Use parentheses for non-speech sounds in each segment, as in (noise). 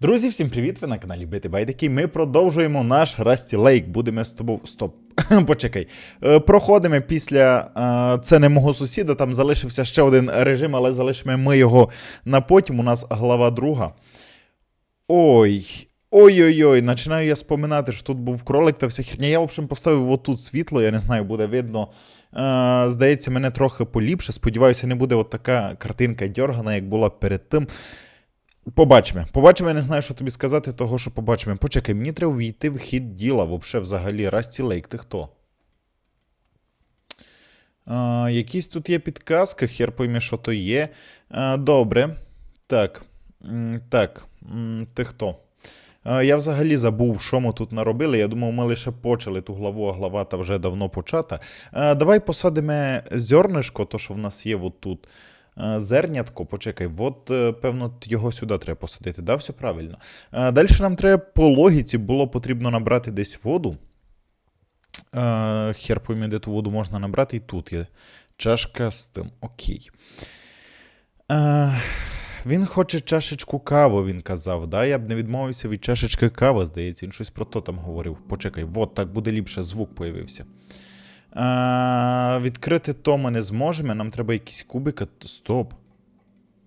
Друзі, всім привіт! Ви на каналі Бити Байдики. Ми продовжуємо наш Расті Лейк. Будемо з тобою. Стоп. (laughs) Почекай. Е, Проходимо після. е, Це не мого сусіда. Там залишився ще один режим, але залишимо ми його на потім. У нас глава друга. Ой. Ой-ой-ой, починаю я споминати, що тут був кролик та вся херня. Я, в общем, поставив отут світло, я не знаю, буде видно. Е, здається, мене трохи поліпше. Сподіваюся, не буде от така картинка дьоргана, як була перед тим. Побачимо. Побачимо, я не знаю, що тобі сказати, того, що побачимо. Почекай, мені треба війти в хід діла, вообще, взагалі. Расті Лейк, ти хто? А, якісь тут є підказки, хер пойми, що то є. А, добре. Так. Так. Ти хто? А, Я взагалі забув, що ми тут наробили. Я думав, ми лише почали ту главу, а глава та вже давно почата. А, Давай посадимо зернишко, то, що в нас є от тут. Е, Зернятко, почекай, от, е, певно, його сюди треба посадити. Да, все правильно. Далі нам треба по логіці було потрібно набрати десь воду. Е, Хер пойми, де ту воду можна набрати, і тут є чашка з тим. Окей. Е, Він хоче чашечку кави, він казав. Да? Я б не відмовився від чашечки кави, здається, він щось про то там говорив. Почекай, от так буде ліпше, звук появився. А, відкрити то ми не зможемо. Нам треба якісь кубики. Стоп.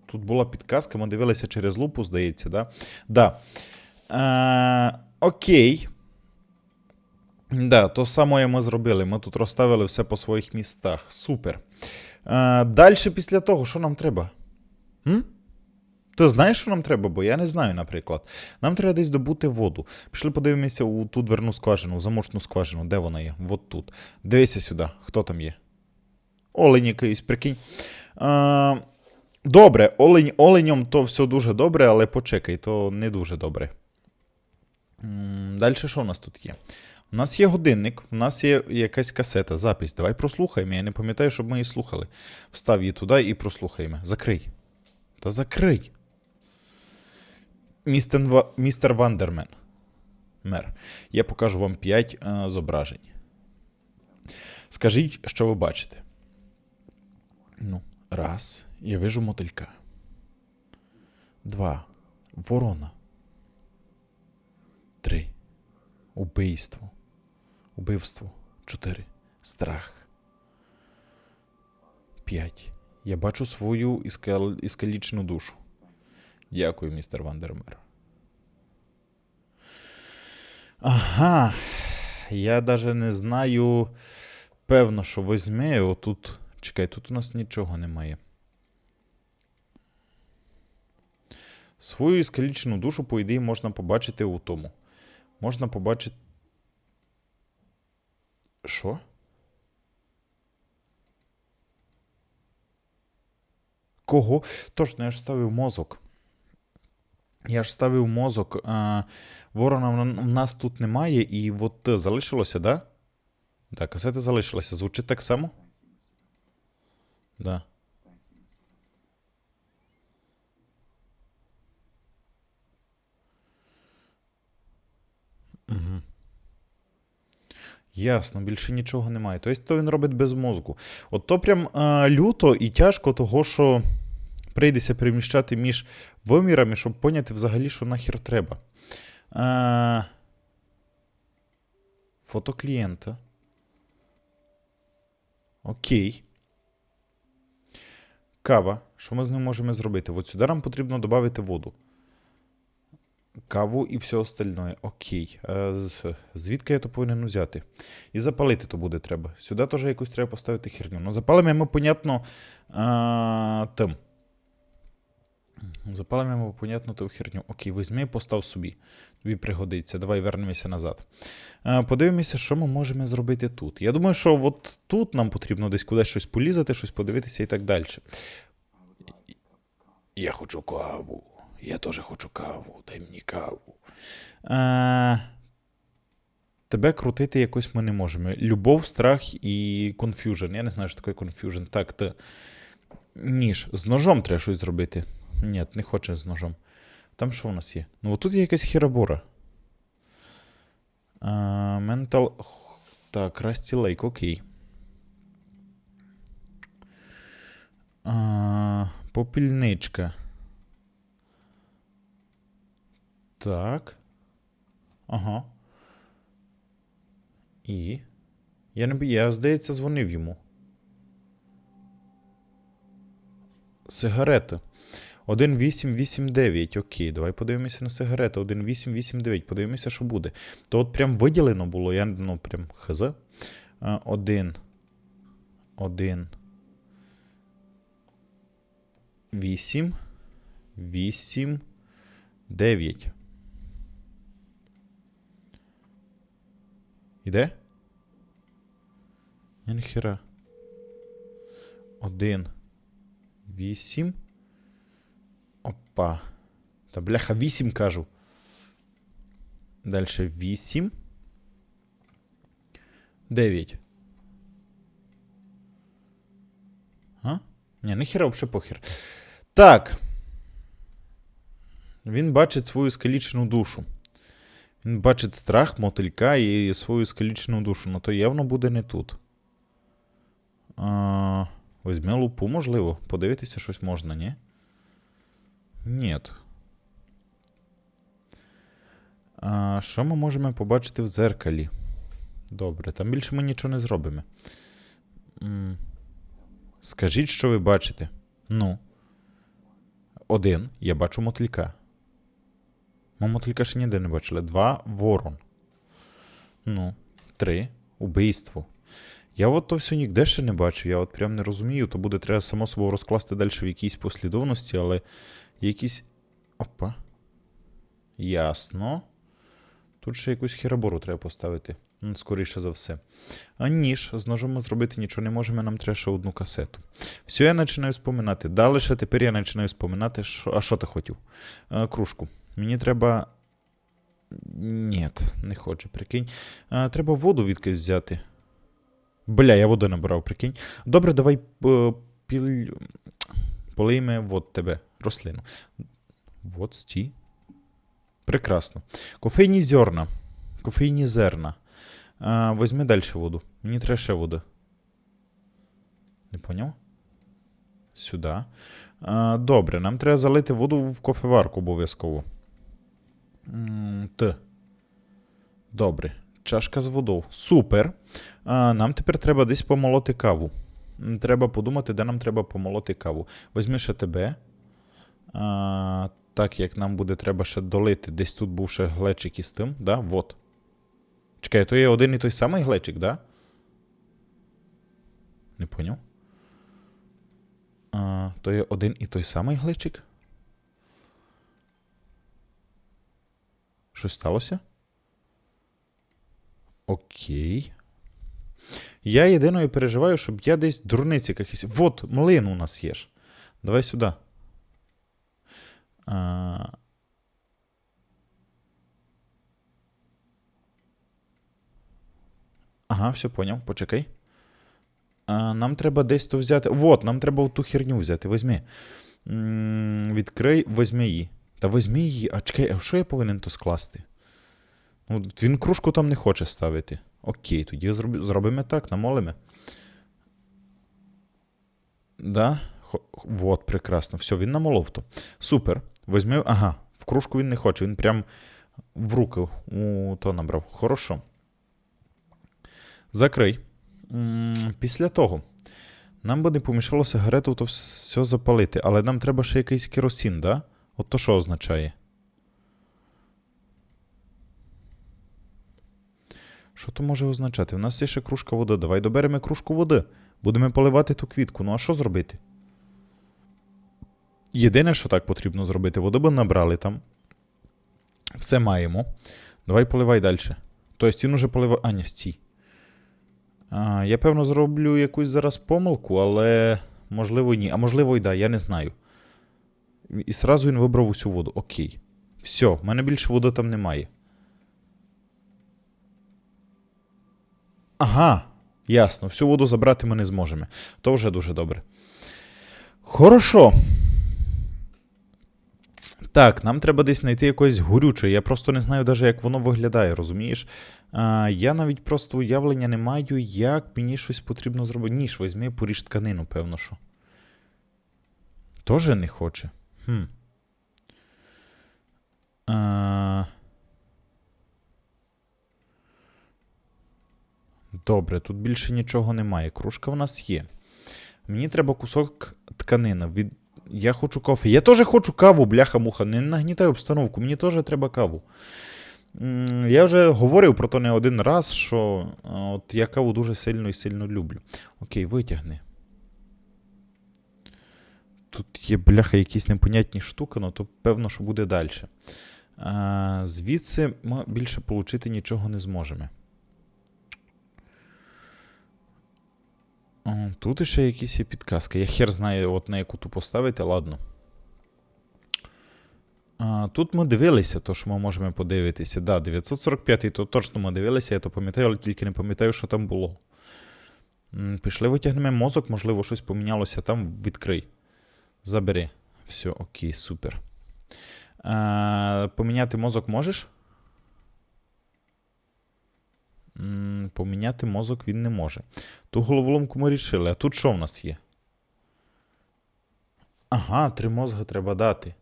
Тут була підказка, ми дивилися через лупу, здається, да? Да. А, окей. Да, то саме ми зробили. Ми тут розставили все по своїх містах. Супер. А, далі після того, що нам треба? М? Ти знаєш, що нам треба? Бо я не знаю, наприклад. Нам треба десь добути воду. Пішли подивимося у ту дверну скважину, у скважину. Де вона є? От тут. Дивися сюди, хто там є. Олень якийсь, прикинь. А, добре, олень оленем то все дуже добре, але почекай, то не дуже добре. Далі що у нас тут є? У нас є годинник, у нас є якась касета, запись. Давай прослухаємо. Я не пам'ятаю, щоб ми її слухали. Встав її туди і прослухаємо. Закрий. Та закрий. Містер, містер Вандермен. Мер. Я покажу вам 5 е, зображень. Скажіть, що ви бачите. Ну, раз. Я вижу мотилька. Два. Ворона. Три. Убийство. Убивство. Чотири. Страх. П'ять. Я бачу свою іскал... іскалічну душу. Дякую, містер Вандермер. Ага. Я даже не знаю. Певно, що возьме. Отут. Чекай, тут у нас нічого немає. Свою іскалічну душу, по ідеї, можна побачити у тому. Можна побачити. Що? Кого? Точно, я ж ставив мозок. Я ж ставив мозок. Ворона в в нас тут немає, і от е, залишилося, да? Так, касета залишилася. Звучить так само? Да. Угу. Ясно, більше нічого немає. Тобто то він робить без мозку. От то прям а, люто і тяжко того, що прийдеться переміщати між вимірами, щоб поняти взагалі, що нахер треба. А, фото клієнта. Окей. Кава. Що ми з ним можемо зробити? От сюди нам потрібно додати воду. Каву і все остальне. Окей. Е, звідки я то повинен взяти? І запалити то буде треба. Сюди теж якусь треба поставити херню. Ну, запалимо ми, понятно, а, тим. Запалимо ми, понятно, ту херню. Окей, візьми, постав собі. Тобі пригодиться. Давай вернемося назад. Подивимося, що ми можемо зробити тут. Я думаю, що от тут нам потрібно десь кудись щось полізати, щось подивитися і так далі. Я хочу каву. Я теж хочу каву. Дай мені каву. А, тебе крутити якось ми не можемо. Любов, страх і конфюжн. Я не знаю, що таке конфюжн. Так, та... ніж. З ножом треба щось зробити. Ні, не хоче з ножом. Там що у нас є? Ну, от тут є якась хіробора. А, Mental. Так, Rusty Lake, окей. Попільничка. Так. Ага. І. Я не я, здається, дзвонив йому. Сигарети. 1889. Окей, давай подивимося на сигарети. 1889. Подивимося, що буде. То от прям виділено було, я ну прям хз. А, Один. Один. Вісім. Вісім. Дев'ять. Іде? Я ніхера. Один. Вісім. Опа. Та бляха, вісім кажу. Дальше вісім. Дев'ять. А? Ні, ніхера взагалі похер. Так. Він бачить свою скалічену душу. Він бачить страх мотилька і свою скалічену душу. Ну то явно буде не тут. А, візьме лупу, можливо. Подивитися щось можна, ні? Ні. А, що ми можемо побачити в дзеркалі? Добре, там більше ми нічого не зробимо. М, Скажіть, що ви бачите. Ну. Один. Я бачу мотилька. Ми мотилька ще ніде не бачили. Два ворон. Ну. Три. Убийство. Я от то все ніде ще не бачив, я от прям не розумію, то буде треба само собою розкласти далі в якійсь послідовності, але якісь. Опа. Ясно. Тут ще якусь херабору треба поставити. Скоріше за все. А ніж, з ножом ми зробити нічого не можемо, нам треба ще одну касету. Все, я починаю споминати. Далі ще тепер я починаю споминати, що... а що ти хотів? А, кружку. Мені треба. Ні, не хочу, прикинь. А, треба воду відкись взяти. Бля, я воду набирав, прикинь. Добре, давай е, піл... полийме вот тебе, рослину. Вот сті. Прекрасно. Кофейні зерна. Кофейні зерна. А, возьми далі воду. Мені треба ще води. Не поняв? Сюди. А, добре, нам треба залити воду в кофеварку обов'язково. Т. Добре. Чашка з водою. Супер. А, нам тепер треба десь помолоти каву. Треба подумати, де нам треба помолоти каву. Візьми ще тебе. А, так як нам буде треба ще долити. Десь тут був ще глечик із тим, да? Вот. Чекай, то є один і той самий глечик, да? Не поняв. То є один і той самий глечик? Щось сталося? Окей. Я єдиною переживаю, щоб я десь дурниці якісь. Вот, млин у нас є. Давай сюди. А... Ага, все поняв, почекай. А, нам треба десь то взяти. Вот, нам треба ту херню взяти. Візьми. М, Відкрий, візьми її. Та візьми її. А чекай, а що я повинен то скласти? Ну, він кружку там не хоче ставити. Окей, тоді зроби- зробимо так, намолимо. Да? Вот, прекрасно. Все, він намолов то. Супер. Візьми. Ага, в кружку він не хоче, він прям в руки у то набрав. Хорошо. Закрий. Після того. Нам би не помішало сигарету то все запалити, але нам треба ще якийсь керосин, да? От то що означає? Що то може означати? У нас є ще кружка води. Давай доберемо кружку води. Будемо поливати ту квітку. Ну а що зробити? Єдине, що так потрібно зробити, воду би набрали там. Все маємо. Давай поливай далі. Тобто він уже поливає. А, ні, стій. А, я, певно, зроблю якусь зараз помилку, але можливо ні. А можливо і да, я не знаю. І сразу він вибрав усю воду. Окей. Все, в мене більше води там немає. Ага, ясно. Всю воду забрати ми не зможемо. То вже дуже добре. Хорошо. Так, нам треба десь знайти якось горюче. Я просто не знаю, даже, як воно виглядає, розумієш? А, Я навіть просто уявлення не маю, як мені щось потрібно зробити. Ніж, візьми, поріж тканину, певно що. Тоже не хоче. Хм. А... Добре, тут більше нічого немає. Кружка в нас є. Мені треба кусок тканини. Від... Я хочу кофе. Я теж хочу каву, бляха-муха. Не нагнітай обстановку, мені теж треба каву. Я вже говорив про то не один раз, що от я каву дуже сильно і сильно люблю. Окей, витягни. Тут є бляха якісь непонятні штуки, ну то певно, що буде далі. Звідси ми більше отримати нічого не зможемо. Тут ще якісь є підказки. Я хер знаю, от на яку ту поставити, ладно. А, тут ми дивилися, то що ми можемо подивитися. Да, 945-й, то точно ми дивилися, я то пам'ятаю, але тільки не пам'ятаю, що там було. Пішли, витягнемо мозок, можливо, щось помінялося там, відкрий. Забери. Все, окей, супер. А, поміняти мозок можеш? М, Поміняти мозок він не може. Ту головоломку ми рішили. А тут що в нас є? Ага, три мозги треба дати.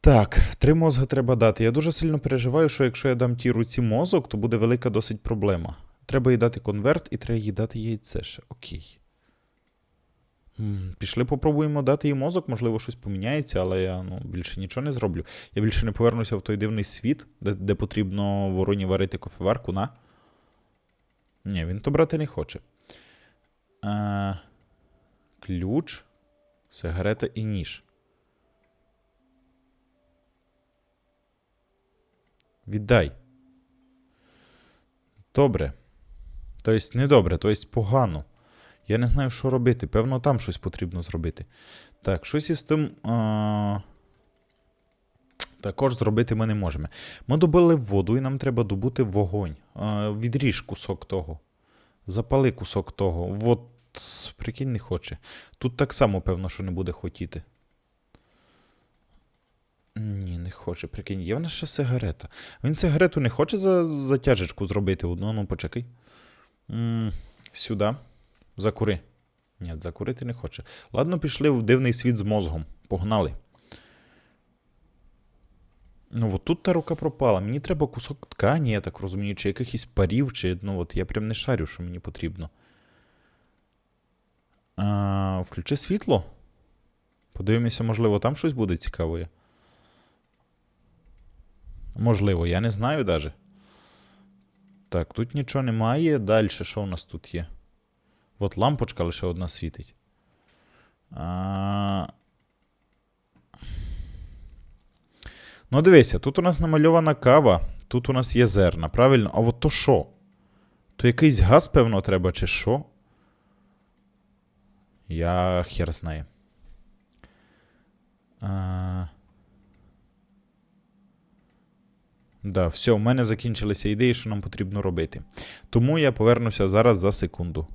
Так, три мозги треба дати. Я дуже сильно переживаю, що якщо я дам тій руці мозок, то буде велика досить проблема. Треба їй дати конверт і треба їй дати яйце ще. Окей. Пішли, попробуємо дати їй мозок, можливо, щось поміняється, але я ну, більше нічого не зроблю. Я більше не повернуся в той дивний світ, де, де потрібно вороні варити кофеварку, на. Ні, він то брати не хоче. А, ключ, сигарета і ніж. Віддай. Добре. Тобто, не добре, тобто погано. Я не знаю, що робити. Певно, там щось потрібно зробити. Так, щось із тим. А... Також зробити ми не можемо. Ми добили воду, і нам треба добути вогонь. А, відріж кусок того. Запали кусок того. От, прикинь, не хоче. Тут так само, певно, що не буде хотіти. Ні, не хоче, прикинь. Є в нас ще сигарета. Він сигарету не хоче за затяжечку зробити одну, ну почекай. м сюди. Закури. Ні, закурити не хоче. Ладно, пішли в дивний світ з мозгом. Погнали. Ну, от тут та рука пропала. Мені треба кусок ткані, я так розумію, чи якихось парів, чи. Ну, от я прям не шарю, що мені потрібно. А, включи світло. Подивимося, можливо, там щось буде цікаве. Можливо, я не знаю даже. Так, тут нічого немає. Далі, що у нас тут є? От лампочка лише одна світить. А... Ну, дивися, тут у нас намальована кава, тут у нас є зерна, правильно? А от то що? То якийсь газ, певно, треба, чи що? Я хер знаю. А... Да, все, в мене закінчилися ідеї, що нам потрібно робити. Тому я повернуся зараз за секунду.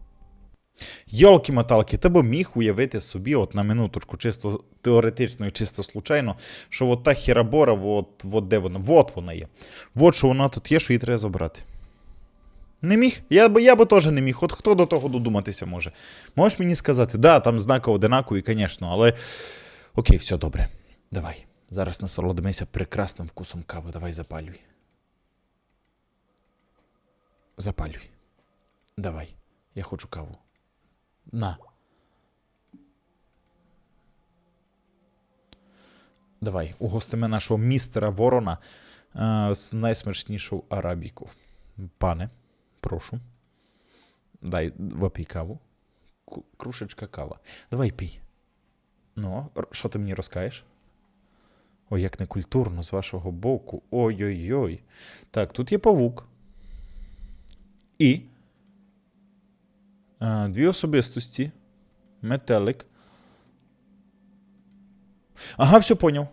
Йолки-моталки, тебе міг уявити собі, от на минуточку, чисто теоретично і чисто случайно, що от та херабора, от, от де вона? От вона є. От що вона тут є, що її треба забрати. Не міг? Я би я би теж не міг. От хто до того додуматися може? Можеш мені сказати, да, там знаки одинакові, звісно, але. Окей, все добре. Давай. Зараз насолодимося прекрасним вкусом кави. Давай запалюй. Запалюй. Давай. Я хочу каву. На. Давай, угостимо нашого містера Ворона е, з найсмачнішою арабіку. Пане, прошу. Дай випий каву. Кружечка кава. Давай пій. Ну, що ти мені розкаєш? Ой, як некультурно з вашого боку. Ой-ой-ой. Так, тут є павук. І. Дві особистості. Метелик. Ага, все поняв.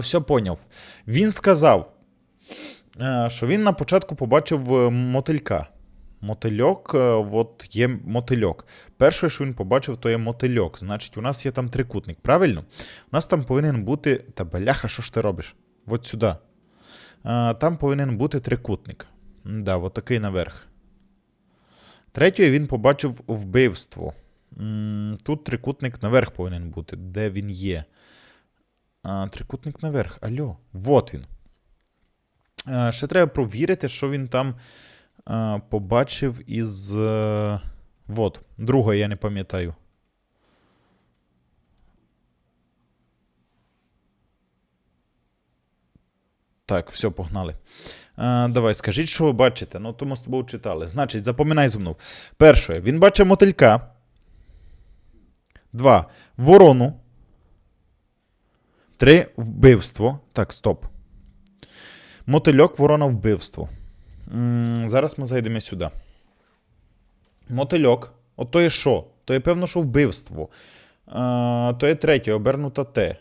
Все поняв. Він сказав, що він на початку побачив е, мотилька. Мотильок, е, от є мотильок. Перше, що він побачив, то є мотильок. Значить, у нас є там трикутник, правильно? У нас там повинен бути. Та бляха, що ж ти робиш? От сюди. Там повинен бути трикутник. Да, от такий наверх. Третє він побачив вбивство. Тут трикутник наверх повинен бути, де він є. А, трикутник наверх. Алло, вот він. А, ще треба провірити, що він там а, побачив із. А, Вот, друга я не пам'ятаю. Так, все, погнали. А, давай, скажіть, що ви бачите. Ну, то ми з тобою читали. Значить, запам'ятай зі мною. Перше, він бачить мотилька. Два. Ворону. Три. Вбивство. Так, стоп. Мотильок, ворона, вбивство. М, зараз ми зайдемо сюди. Мотильок. От то є що? То є певно, що вбивство. А, то є третє, обернута Т.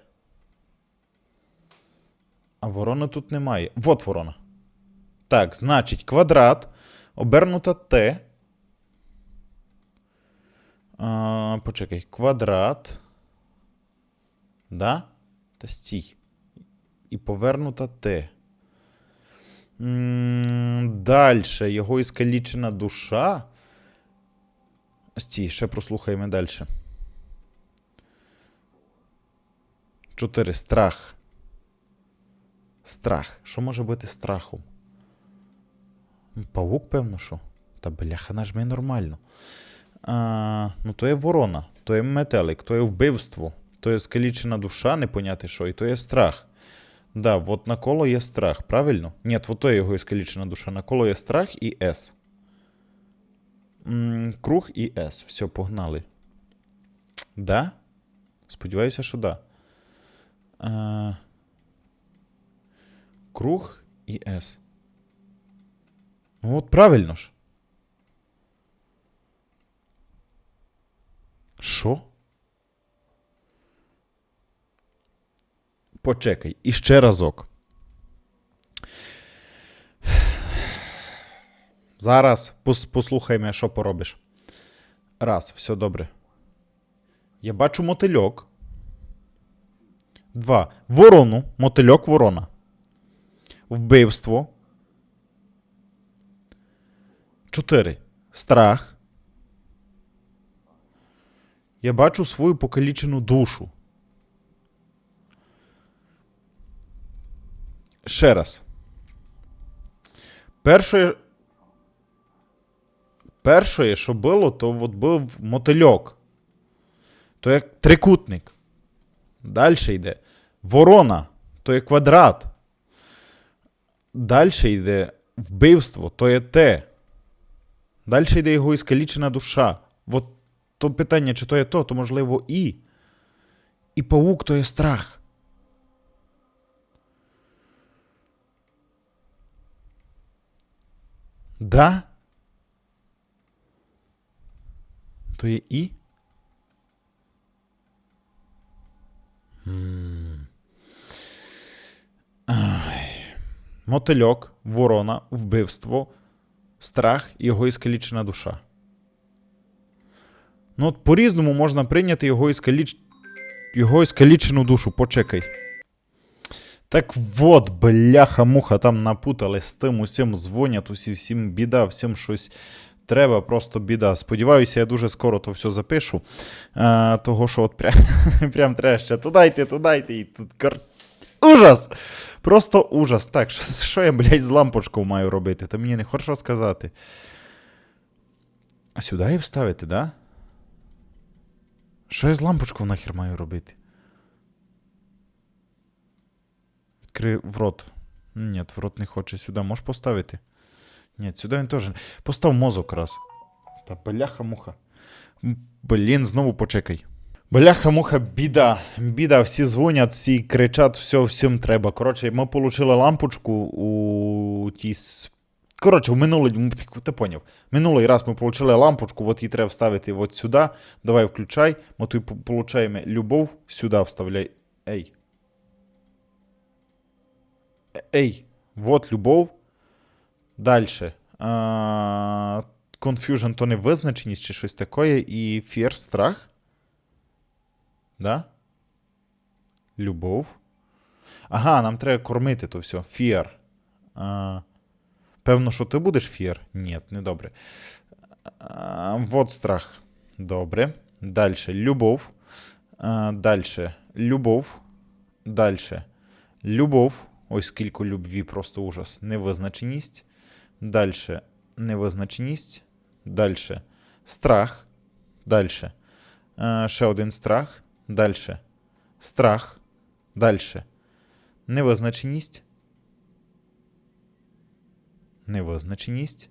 А ворона тут немає. Вот ворона. Так, значить, квадрат, обернута Т. А, почекай, квадрат. Да? Та стій. І повернута Т. Далі. Його іскалічена душа. Стій, ще прослухаємо далі. Чотири. Страх. Страх. Що може бути страхом? Павук, певно, що? Та бляха, нажми нормально. А, ну, то є ворона, то є метелик, то є вбивство, то є скалічена душа, не поняти що, і то є страх. Да, от на коло є страх, правильно? Ні, от то є його іскалічена душа. На коло є страх і С. М, Круг і С. Все, погнали. Да? Сподіваюся, що да. А... Круг і С. Ну от правильно ж. Що? Почекай. І ще разок. Зараз пос- послухай мене, що поробиш. Раз, все добре. Я бачу мотильок. Два. Ворону. Мотильок ворона. Вбивство. Чотири. Страх. Я бачу свою покалічену душу. Ще раз. Перше. Перше, що було, то от був мотильок. То як трикутник. Далі йде. Ворона, то є квадрат. Далі йде вбивство, то є те. Далі йде його іскалічена душа. От то питання, чи то є то, то можливо і. І павук то є страх. Да? То є і? М. Мотильок, ворона, вбивство, страх і його іскалічена душа. Ну, от по-різному можна прийняти його, іскаліч... його іскалічену душу. Почекай. Так вот, бляха-муха, там напутали з тим усім дзвонять, усі всім біда, всім щось треба, просто біда. Сподіваюся, я дуже скоро то все запишу. А, того, що от прям, (laughs) прям треба ще туди йти, туди йти. І тут. Ужас! Просто ужас. Так, що, я, блядь, з лампочкою маю робити? Та мені не хорошо сказати. А сюди її вставити, да? Що я з лампочкою нахер маю робити? Відкрий в рот. Ні, в рот не хоче. Сюди можеш поставити? Ні, сюди він теж. Постав мозок раз. Та бляха-муха. Блін, знову почекай. Бляха-муха, біда. Біда, всі дзвонять, всі кричать, все, всім треба. Коротше, ми отримали лампочку у тій. Коротше, в минулий, ти поняв. Минулий раз ми отримали лампочку, от її треба вставити от сюди. Давай включай. Ми тут отримаємо любов, сюди вставляй. Ей. Е- Ей, вот любов. А, Confusion то невизначеність чи щось таке. І fear, страх. Да? Любов. Ага, нам треба кормити то все. Fear. А, певно, що ти будеш fear? Ні, не добре. Вот страх. Добре. Дальше. Любов. А, дальше. Любов. Далі. Любов. Ось скільки любві, просто ужас. Невизначеність. Далі. Невизначеність. Далі. Страх. Далі. Ще один страх. Далі. Страх. Далі. Невизначеність. Невизначеність.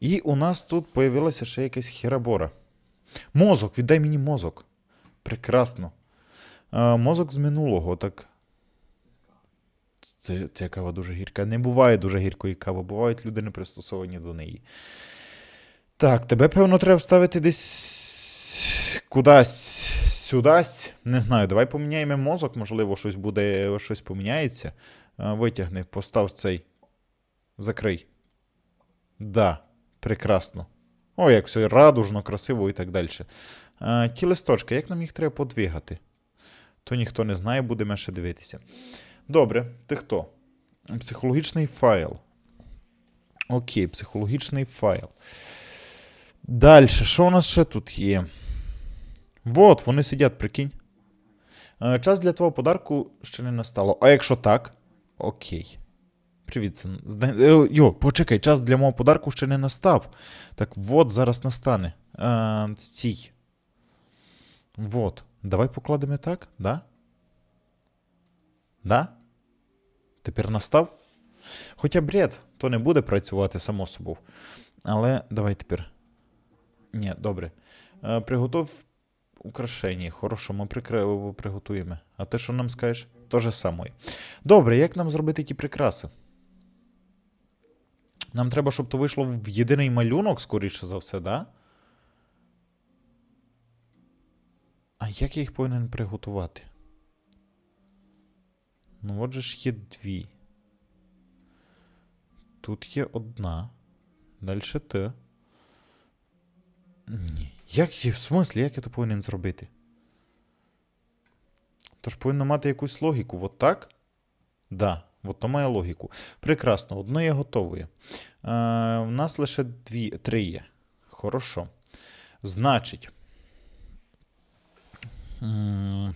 І у нас тут появилася ще якась херабора. Мозок, віддай мені мозок. Прекрасно. Е, мозок з минулого, так. Це, ця кава дуже гірка. Не буває дуже гіркої кави, бувають люди не пристосовані до неї. Так, тебе, певно, треба вставити десь кудись сюдась. Не знаю, давай поміняємо мозок, можливо, щось буде, щось поміняється. Е, Витягни, постав цей. Закрий. Да, прекрасно. О, як все радужно, красиво і так далі. Е, Ті листочки, як нам їх треба подвигати? То ніхто не знає, будемо ще дивитися. Добре, ти хто? Психологічний файл. Окей, психологічний файл. Далі, що у нас ще тут є? Вот, вони сидять, прикинь. Е, Час для твого подарку ще не настало. А якщо так, окей. Привіт, син. Е, Йо, почекай, час для мого подарку ще не настав. Так вот, зараз настане. Е, стій. Вот. Давай покладемо так, да? Да? Тепер настав? Хоча бред, то не буде працювати само собою. Але давай тепер. Ні, добре. Приготов украшення. Хорошо, ми прикри... приготуємо. А ти що нам скажеш? То же саме. Добре, як нам зробити ті прикраси? Нам треба, щоб то вийшло в єдиний малюнок, скоріше за все, да? А як я їх повинен приготувати? Ну, от же ж є дві. Тут є одна. Далі ти. Ні. Як є? В смислі, як я то повинен зробити? Тож повинно мати якусь логіку. От так? Да, от то має логіку. Прекрасно, одно є готове. Е, у нас лише дві, три є. Хорошо. Значить.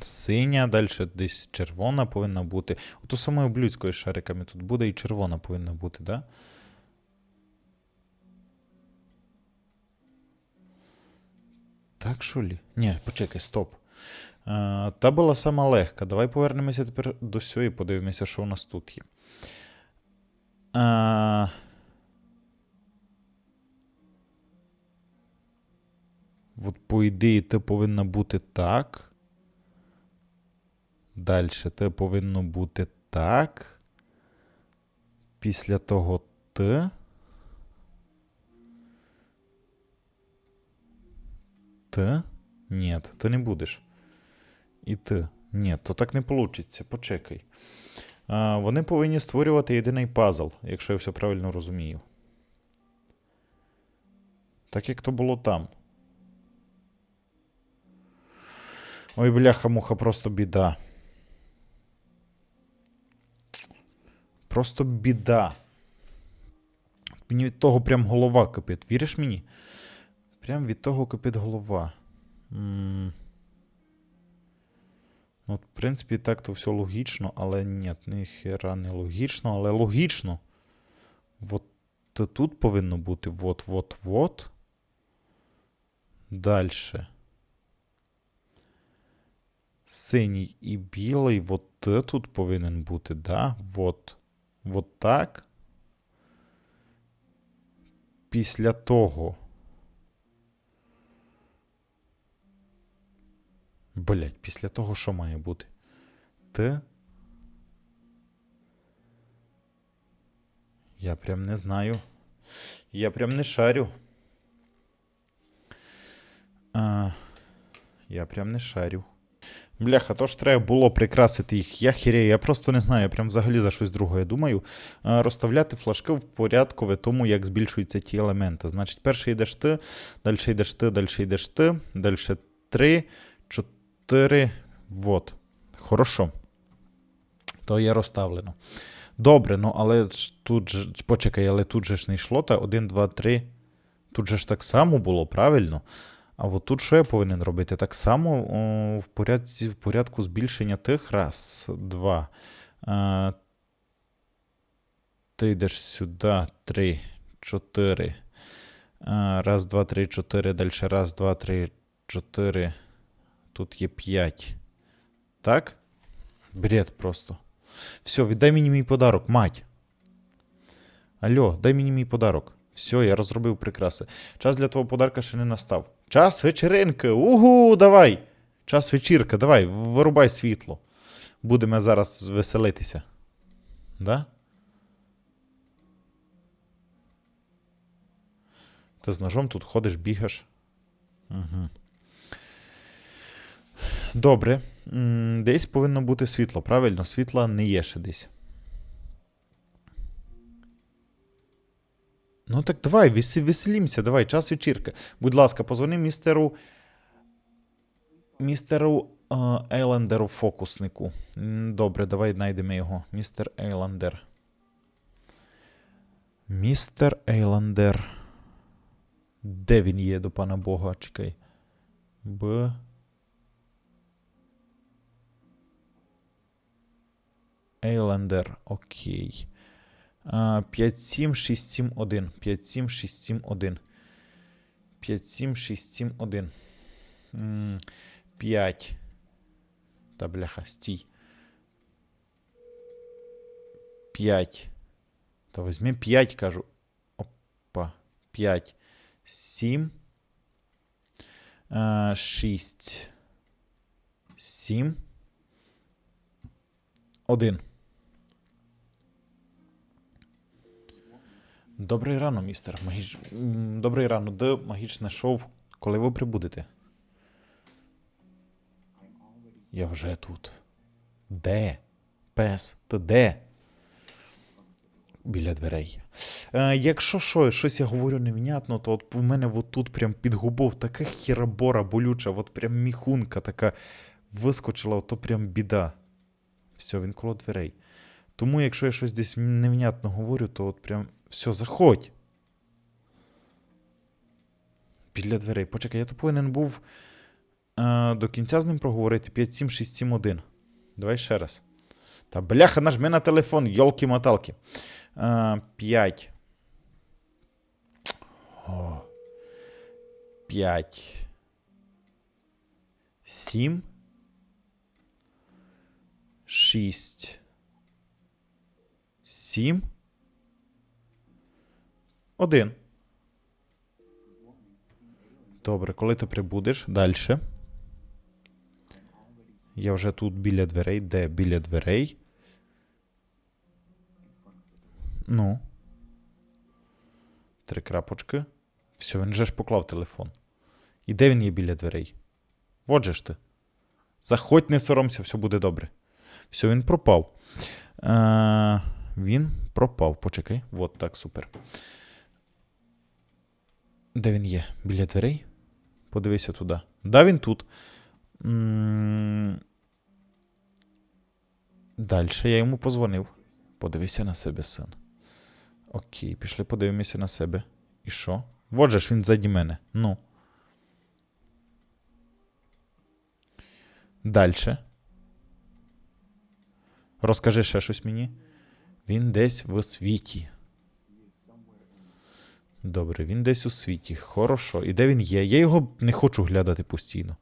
Синя, далі десь червона повинна бути. Ото самою блюдською шариками тут буде і червона повинна бути, да? Так, що лі? Ні, почекай, стоп. Е, та була сама легка. Давай повернемося тепер до сього і подивимося, що у нас тут є. Е, От, по ідеї, це повинно бути так. Далі це повинно бути так. Після того Т. Т? Ні, ти не будеш. І ти. Ні, то так не вийде. Почекай. А, вони повинні створювати єдиний пазл, якщо я все правильно розумію. Так як то було там. Ой, бляха-муха, просто біда. Просто біда. Мені від того прям голова кипить. Віриш мені? Прям від того кипить голова. М. Ну, от, в принципі, так то все логічно, але ні, ніхера не логічно, але логічно. От тут повинно бути вот, вот, вот. Дальше. Синій і білий, от тут повинен бути, да? Вот. Вот так. Після того. Блять, після того, що має бути? Т. Я прям не знаю. Я прям не шарю. А, я прям не шарю. Бляха, то ж треба було прикрасити їх. Я хірею, я просто не знаю, я прям взагалі за щось друге думаю. Розставляти флажки в порядку тому, як збільшуються ті елементи. Значить, перший йдеш ти, далі йдеш ти, далі йдеш ти, далі три, чотири. Вот. Хорошо. То є розставлено. Добре, ну але тут же. Почекай, але тут же ж не йшло. Та 1, 2, 3. Тут же ж так само було, правильно? А от тут що я повинен робити? Так само о, в, порядці, в порядку збільшення тих. Раз, два. А, ти йдеш сюди. Три, чотири. А, раз, два, три, чотири. Далі раз, два, три, чотири. Тут є п'ять. Так? Бред просто. Все, віддай мені мій подарок, мать. Алло, дай мені мій подарок. Все, я розробив прикраси. Час для твого подарка ще не настав. Час вечеринки. Угу, давай. Час вечірка, давай, вирубай світло. Будемо зараз веселитися. Да? Ти з ножом тут ходиш, бігаєш. Угу. Добре. Десь повинно бути світло, правильно? Світла не є ще десь. Ну так давай, вес- веселімся, давай, час вечірки. Будь ласка, позвони містеру. Містеру Ейлендеру фокуснику. Добре, давай знайдемо його. Містер Ейлендер. Містер Ейлендер. Де він є до пана Бога? Чекай. Б. Ейлендер. Окей. А, 57671. 57671. 57671. М, 5. Та бляха, стій. 5. Та візьми 5, кажу. Опа. 5. 7. 6. 7. 1. Добрий рано, містер. Магіч... Добрий рано, де магічне шоу. Коли ви прибудете? Я вже тут. Де? Пес, ти де? Біля дверей. Е, якщо що, щось я говорю невнятно, то от у мене от тут прям під губов така хірабора болюча, от прям міхунка така вискочила, то прям біда. Все, він коло дверей. Тому, якщо я щось десь невнятно говорю, то от прям все, заходь. Біля дверей. Почекай, я то повинен був е, до кінця з ним проговорити 57671. Давай ще раз. Та бляха, нажми на телефон, йолки-моталки. Е, 5. О. 5. 7. 6. 7. 1. Добре, коли ти прибудеш далі. Я вже тут біля дверей. Де біля дверей? Ну. Три крапочки. Все, він же ж поклав телефон. І де він є біля дверей? От же ж ти. Заходь, не соромся, все буде добре. Все, він пропав. Е, він пропав. Почекай. От так, супер. Де він є? Біля дверей? Подивися туди. Да, він тут. Далі я йому позвонив. Подивися на себе, син. Окей, пішли подивимося на себе. І що? Вот ж він ззаді мене. Ну. Далі. Розкажи ще щось мені. Він десь в світі. Добре, він десь у світі. Хорошо. І де він є? Я його не хочу глядати постійно.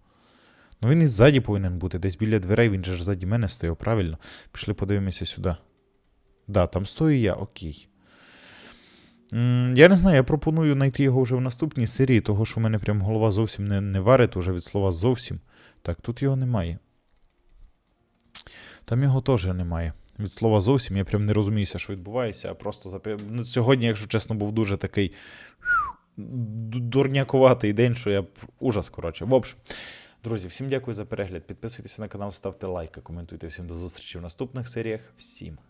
Ну він і ззаді повинен бути. Десь біля дверей, він же ж ззаді мене стояв, правильно? Пішли подивимося сюди. Да, там стою я, окей. М, Я не знаю, я пропоную знайти його вже в наступній серії, того що в мене прям голова зовсім не, не варить уже від слова зовсім. Так, тут його немає. Там його теж немає. Від слова зовсім я прям не розуміюся, що відбувається, просто зап... ну, сьогодні, якщо чесно, був дуже такий дурнякуватий день, що я ужас, коротше. В общем, друзі, всім дякую за перегляд. Підписуйтеся на канал, ставте лайки, коментуйте. Всім до зустрічі в наступних серіях. Всім